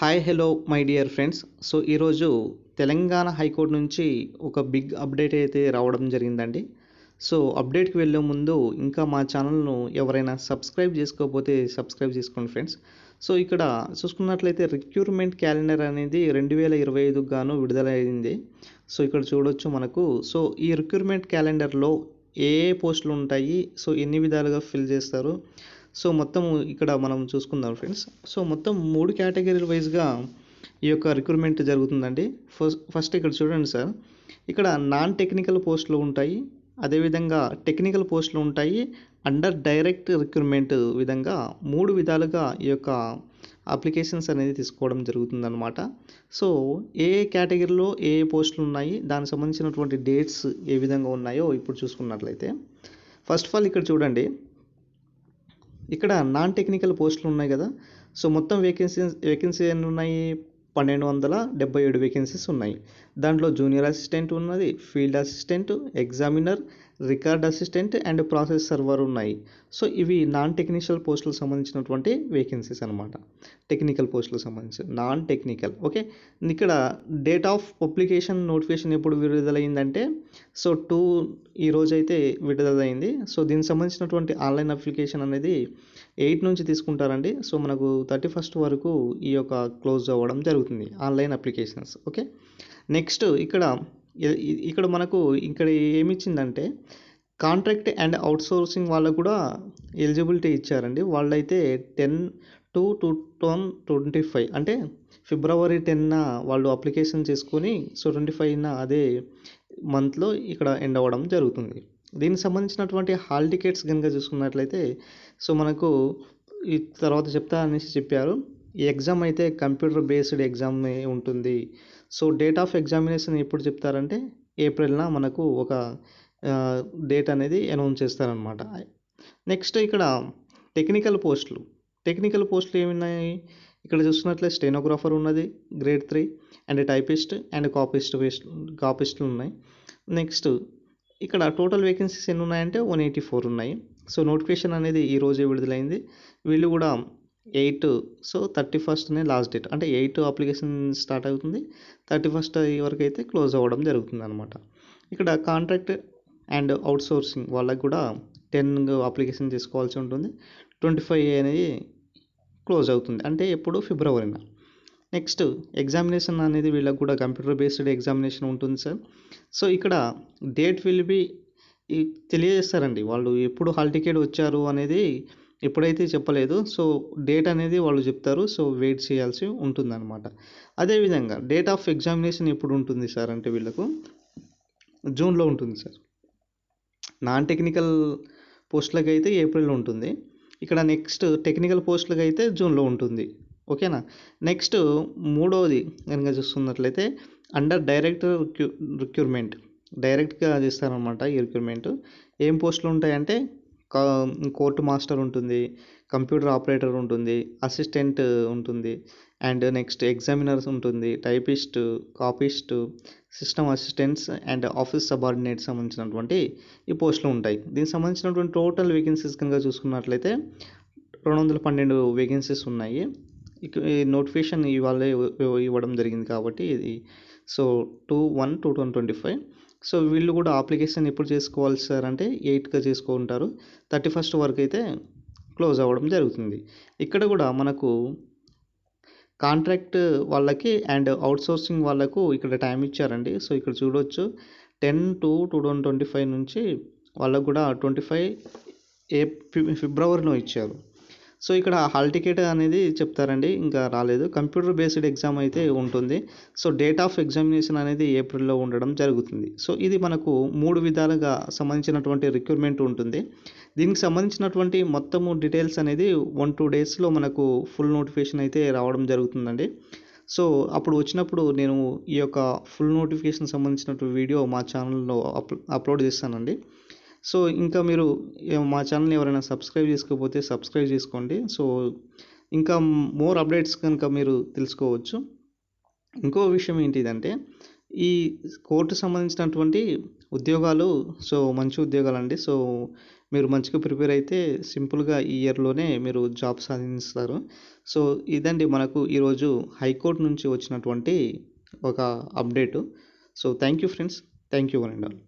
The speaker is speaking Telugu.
Hi hello my dear friends so ఈరోజు తెలంగాణ హైకోర్టు నుంచి ఒక బిగ్ అప్డేట్ అయితే రావడం జరిగిందండి. సో అప్డేట్కి వెళ్ళే ముందు ఇంకా మా ఛానల్ను ఎవరైనా సబ్స్క్రైబ్ చేసుకోకపోతే సబ్స్క్రైబ్ చేసుకోండి ఫ్రెండ్స్ సో ఇక్కడ చూసుకున్నట్లయితే రిక్రూట్మెంట్ క్యాలెండర్ అనేది రెండు వేల ఇరవై ఐదుకు గాను విడుదలైంది. సో ఇక్కడ చూడొచ్చు మనకు. సో ఈ రిక్యూర్మెంట్ క్యాలెండర్లో ఏ ఏ పోస్టులు ఉంటాయి? సో ఎన్ని విధాలుగా ఫిల్ చేస్తారు? సో మొత్తం ఇక్కడ మనం చూసుకుందాం ఫ్రెండ్స్ సో మొత్తం మూడు కేటగిరీల వైజ్గా ఈ యొక్క రిక్రూట్మెంట్ జరుగుతుందండి. ఫస్ట్ ఫస్ట్ ఇక్కడ చూడండి సార్ ఇక్కడ నాన్ టెక్నికల్ పోస్టులు ఉంటాయి. అదేవిధంగా టెక్నికల్ పోస్టులు ఉంటాయి. అండర్ డైరెక్ట్ రిక్రూట్మెంట్ విధంగా మూడు విధాలుగా ఈ యొక్క అప్లికేషన్స్ అనేది తీసుకోవడం జరుగుతుందన్నమాట. సో ఏ కేటగిరీలో ఏ ఏ పోస్టులు ఉన్నాయి దానికి సంబంధించినటువంటి డేట్స్ ఏ విధంగా ఉన్నాయో ఇప్పుడు చూసుకున్నట్లయితే. ఫస్ట్ ఆఫ్ ఆల్ ఇక్కడ చూడండి. ఇక్కడ నాన్ టెక్నికల్ పోస్టులు ఉన్నాయి కదా. సో మొత్తం వేకెన్సీస్ వేకెన్సీ ఎన్ని ఉన్నాయి? పన్నెండు వందల డెబ్బై ఏడు వేకెన్సీస్ ఉన్నాయి. దాంట్లో జూనియర్ అసిస్టెంట్ ఉన్నది field assistant examiner record assistant and process server ఉన్నాయి. సో ఇవి నాన్ టెక్నిషియల్ పోస్టులకు సంబంధించినటువంటి వేకెన్సీస్ అనమాట టెక్నికల్ పోస్టులకు సంబంధించి నాన్ టెక్నికల్ ఓకే? ఇక్కడ డేట్ ఆఫ్ పబ్లికేషన్ నోటిఫికేషన్ ఎప్పుడు విడుదలైందంటే సో టూ ఈ రోజు అయితే విడుదలైంది. సో దీనికి సంబంధించినటువంటి ఆన్లైన్ అప్లికేషన్ అనేది ఎయిట్ నుంచి తీసుకుంటారండి. సో మనకు థర్టీ ఫస్ట్ వరకు ఈ యొక్క క్లోజ్ అవ్వడం జరుగుతుంది ఆన్లైన్ అప్లికేషన్స్ ఓకే? నెక్స్ట్ ఇక్కడ ఇక్కడ మనకు ఇక్కడ ఏమి ఇచ్చిందంటే కాంట్రాక్ట్ అండ్ అవుట్సోర్సింగ్ వాళ్ళకు కూడా ఎలిజిబిలిటీ ఇచ్చారండి. వాళ్ళైతే ten to two thousand twenty five అంటే ఫిబ్రవరి టెన్న వాళ్ళు అప్లికేషన్ చేసుకొని సో ట్వంటీ ఫైవ్న అదే మంత్లో ఇక్కడ ఎండ్ అవ్వడం జరుగుతుంది. దీనికి సంబంధించినటువంటి హాల్ టికెట్స్ కనుక చూసుకున్నట్లయితే సో మనకు ఈ తర్వాత చెప్తా అనేసి చెప్పారు. ఈ ఎగ్జామ్ అయితే కంప్యూటర్ బేస్డ్ ఎగ్జామ్ ఉంటుంది. సో డేట్ ఆఫ్ ఎగ్జామినేషన్ ఎప్పుడు చెప్తారంటే ఏప్రిల్న మనకు ఒక డేట్ అనేది అనౌన్స్ చేస్తారనమాట నెక్స్ట్ ఇక్కడ టెక్నికల్ పోస్టులు. టెక్నికల్ పోస్టులు ఏమున్నాయి? ఇక్కడ చూస్తున్నట్లయితే స్టెనోగ్రాఫర్ ఉన్నది grade three and typist and copyist waste కాపిస్టులు ఉన్నాయి. నెక్స్ట్ ఇక్కడ టోటల్ వేకెన్సీస్ ఎన్ని ఉన్నాయంటే వన్ ఎయిటీ ఫోర్ ఉన్నాయి. సో నోటిఫికేషన్ అనేది ఈ రోజే విడుదలైంది. వీళ్ళు కూడా ఎయిట్ సో థర్టీ ఫస్ట్నే లాస్ట్ డేట్. అంటే ఎయిట్ అప్లికేషన్ స్టార్ట్ అవుతుంది. థర్టీ ఫస్ట్ వరకు అయితే క్లోజ్ అవ్వడం జరుగుతుంది అనమాట ఇక్కడ కాంట్రాక్ట్ అండ్ అవుట్సోర్సింగ్ వాళ్ళకి కూడా టెన్ అప్లికేషన్ చేసుకోవాల్సి ఉంటుంది. ట్వంటీ ఫైవ్ అనేది క్లోజ్ అవుతుంది. అంటే ఎప్పుడు? ఫిబ్రవరిన. నెక్స్ట్ ఎగ్జామినేషన్ అనేది వీళ్ళకి కూడా కంప్యూటర్ బేస్డ్ ఎగ్జామినేషన్ ఉంటుంది సార్. సో ఇక్కడ డేట్ విల్ బి తెలియజేస్తారండి. వాళ్ళు ఎప్పుడు హాల్ టికెట్ వచ్చారు అనేది ఎప్పుడైతే చెప్పలేదు. సో డేట్ అనేది వాళ్ళు చెప్తారు. సో వెయిట్ చేయాల్సి ఉంటుందన్నమాట. అదేవిధంగా డేట్ ఆఫ్ ఎగ్జామినేషన్ ఎప్పుడు ఉంటుంది సార్? అంటే వీళ్ళకు జూన్లో ఉంటుంది సార్. నాన్ టెక్నికల్ పోస్టులకు అయితే ఏప్రిల్లో ఉంటుంది. ఇక్కడ నెక్స్ట్ టెక్నికల్ పోస్టులకు అయితే జూన్లో ఉంటుంది. ఓకేనా? నెక్స్ట్ మూడవది కనుక చూస్తున్నట్లయితే అండర్ డైరెక్ట్ రిక్యూ రిక్రూట్మెంట్ డైరెక్ట్గా చేస్తారనమాట ఈ రిక్యూర్మెంట్. ఏం పోస్టులు ఉంటాయంటే కా- కోర్టు మాస్టర్ ఉంటుంది కంప్యూటర్ ఆపరేటర్ ఉంటుంది అసిస్టెంట్ ఉంటుంది అండ్ నెక్స్ట్ ఎగ్జామినర్స్ ఉంటుంది typist copyist system assistants and office subordinate సంబంధించినటువంటి ఈ పోస్టులు ఉంటాయి. దీనికి సంబంధించినటువంటి టోటల్ వేకెన్సీస్ కనుక చూసుకున్నట్లయితే రెండు వందల పన్నెండు వేకెన్సీస్ ఉన్నాయి. ఇక ఈ నోటిఫికేషన్ ఇవాళ ఇవ్వడం జరిగింది కాబట్టి ఇది so two one two thousand twenty five. So వీళ్ళు కూడా అప్లికేషన్ ఎప్పుడు చేసుకోవాలి సార్ అంటే ఎయిట్గా చేసుకుంటారు. థర్టీ ఫస్ట్ వరకు అయితే క్లోజ్ అవ్వడం జరుగుతుంది. ఇక్కడ కూడా మనకు కాంట్రాక్ట్ వాళ్ళకి అండ్ అవుట్సోర్సింగ్ వాళ్ళకు ఇక్కడ టైం ఇచ్చారండి. సో ఇక్కడ చూడవచ్చు ten to two thousand twenty five నుంచి వాళ్ళకు కూడా ట్వంటీ ఫైవ్ ఏ ఫిబ్రవరిలో ఇచ్చారు. సో ఇక్కడ హాల్ టికెట్ అనేది చెప్తారండి ఇంకా రాలేదు. కంప్యూటర్ బేస్డ్ ఎగ్జామ్ అయితే ఉంటుంది. సో డేట్ ఆఫ్ ఎగ్జామినేషన్ అనేది ఏప్రిల్లో ఉండడం జరుగుతుంది. సో ఇది మనకు మూడు విధాలుగా సంబంధించినటువంటి రిక్రూట్మెంట్ ఉంటుంది. దీనికి సంబంధించినటువంటి మొత్తము డీటెయిల్స్ అనేది వన్ టూ డేస్లో మనకు ఫుల్ నోటిఫికేషన్ అయితే రావడం జరుగుతుందండి. సో అప్పుడు వచ్చినప్పుడు నేను ఈ యొక్క ఫుల్ నోటిఫికేషన్ సంబంధించినటువంటి వీడియో మా ఛానల్లో అప్ అప్లోడ్ చేస్తానండి. సో ఇంకా మీరు మా ఛానల్ని ఎవరైనా సబ్స్క్రైబ్ చేసుకోకపోతే సబ్స్క్రైబ్ చేసుకోండి. సో ఇంకా మోర్ అప్డేట్స్ కనుక మీరు తెలుసుకోవచ్చు. ఇంకో విషయం ఏంటిదంటే ఈ కోర్టు సంబంధించినటువంటి ఉద్యోగాలు సో మంచి ఉద్యోగాలు అండి సో మీరు మంచిగా ప్రిపేర్ అయితే సింపుల్గా ఈ ఇయర్లోనే మీరు జాబ్ సాధిస్తారు. సో ఇదండి మనకు ఈరోజు హైకోర్టు నుంచి వచ్చినటువంటి ఒక update. So thank you friends. Thank you one and all.